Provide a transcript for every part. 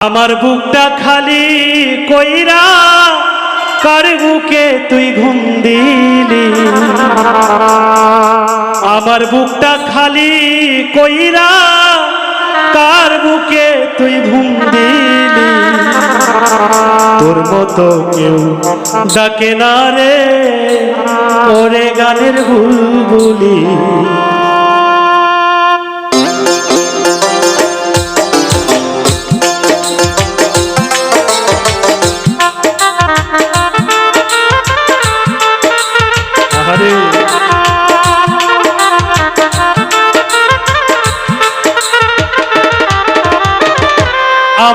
আমার বুকটা খালি কইরা, কার বুকে তুই ঘুম দিলি? আমার বুকটা খালি কইরা, কার বুকে তুই ঘুম দিলি? তোর মতো কেউ ডাকে না রে, ওরে গানের বুলবুলি।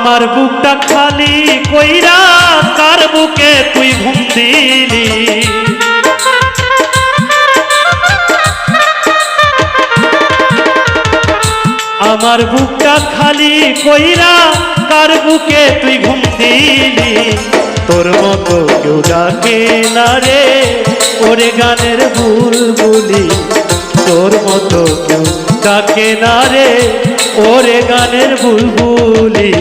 আমার বুকটা খালি কইরা কার বুকে তুই ঘুম দিলি। আমার বুকটা খালি কইরা কার বুকে তুই ঘুম দিলি। তোর মতো কেউ ডাকে না রে, ওরে গানের বুলবুলি। তোর মতো কেউ ডাকে না রে ওরে গানের বুলবুলি।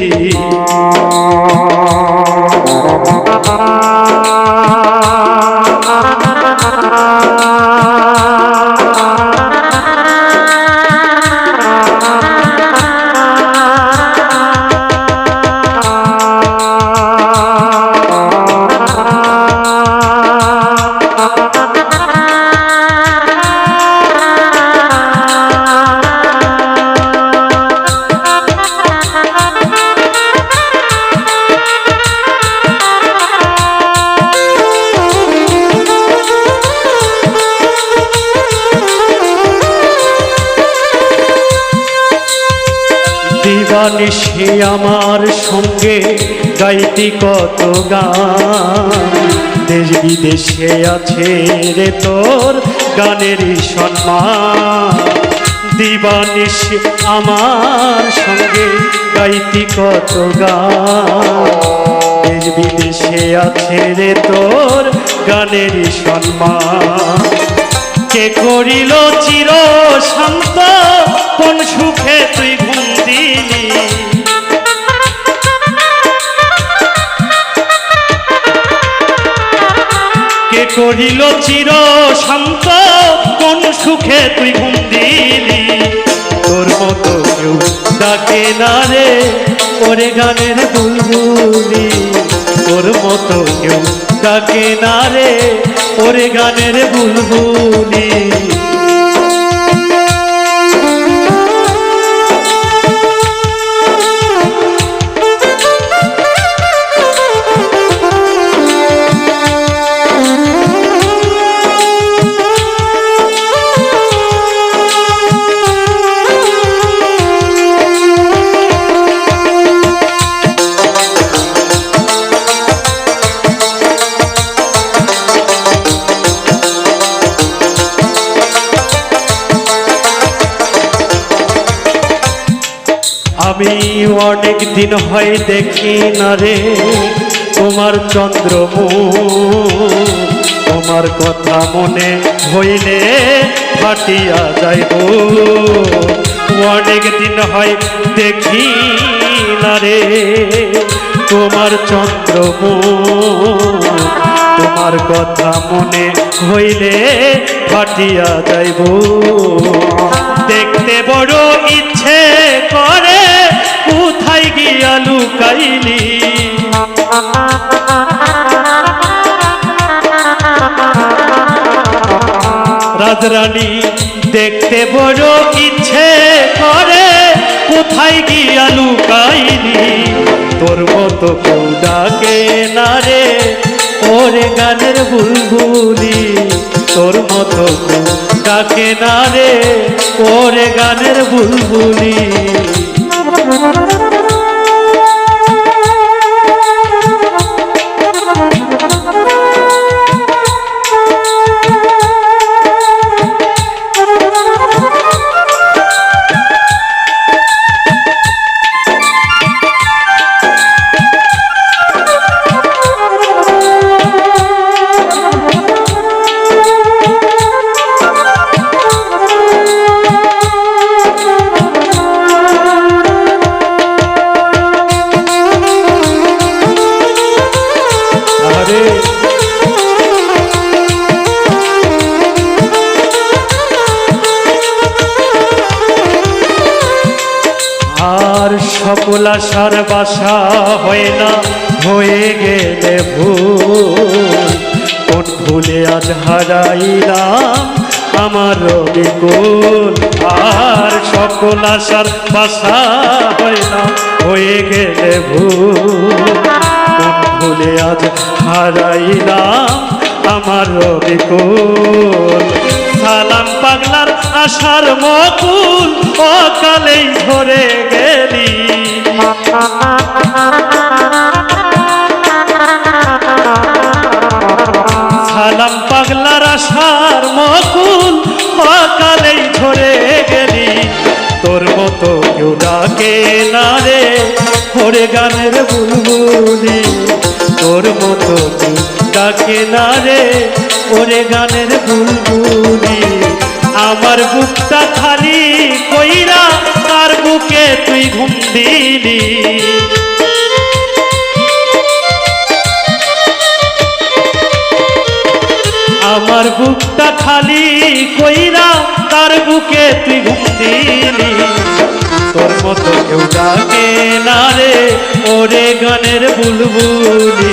দিবানি সে আমার সঙ্গে গাইতি কত গান? দেশ বিদেশে আছে রে তোর গানেরই সম্মান। দিবানি সে আমার সঙ্গে গাইতি কত গান? দেশ বিদেশে আছে রে তোর গানেরই সম্মান। কে করিল চির শান্ত, কোন সুখে তুই ঘুম দিলি? কে করিল চির শান্ত, কোন সুখে তুই ঘুম দিলি? তোর মতো কেউ ডাকে না রে, ওরে গানের বুলবুলি। তোর মতো কেউ ডাকে না রে ওরে গানের বুলবুলি। অনেক দিন হয় দেখি না রে। তোমার চন্দ্রমুখ, তোমার কথা মনে হইলে ফাটিয়া যাইব। অনেক দিন হয় দেখি না রে। তোমার চন্দ্রমুখ, তোমার কথা মনে হইলে ফাটিয়া যাইব। রাজরানী দেখতে বড় ইচ্ছে করে। কোথায় গিয়া লুকাইলি? তোর মতো কেউ ডাকে না রে, ওরে গানের বুলবুলি। তোর মতো কেউ ডাকে না রে, ওরে গানের বুলবুলি। সকল আশার বাসা হয় না, হয়ে গেলে ভুল। কোন ভুলে আজ হারাইলাম আমার বিকুল আর সকল আশার বাসা হয় না, হয়ে গেলে ভুল। কোন ভুলে আজ হারাইলাম আমার বিকুল সালাম পাগলার আশার মকুল, অকালেই ধরে গেলি। সালাম পাগলার আশার মকুল, অকালেই ধরে গেলি। তোর মতো কেউ ডাকে না রে ওরে গানের বুলবুলি। তোর মতো কেউ ডাকে না রে, ওরে গানের বুলবুলি। আমার বুকটা খালি কইরা তার বুকে তুই ঘুম দিলি? আমার বুকটা খালি কইরা তার বুকে তুই ঘুম দিলি? তোর মতো কেউ ডাকে না রে, ওরে গানের বুলবুলি।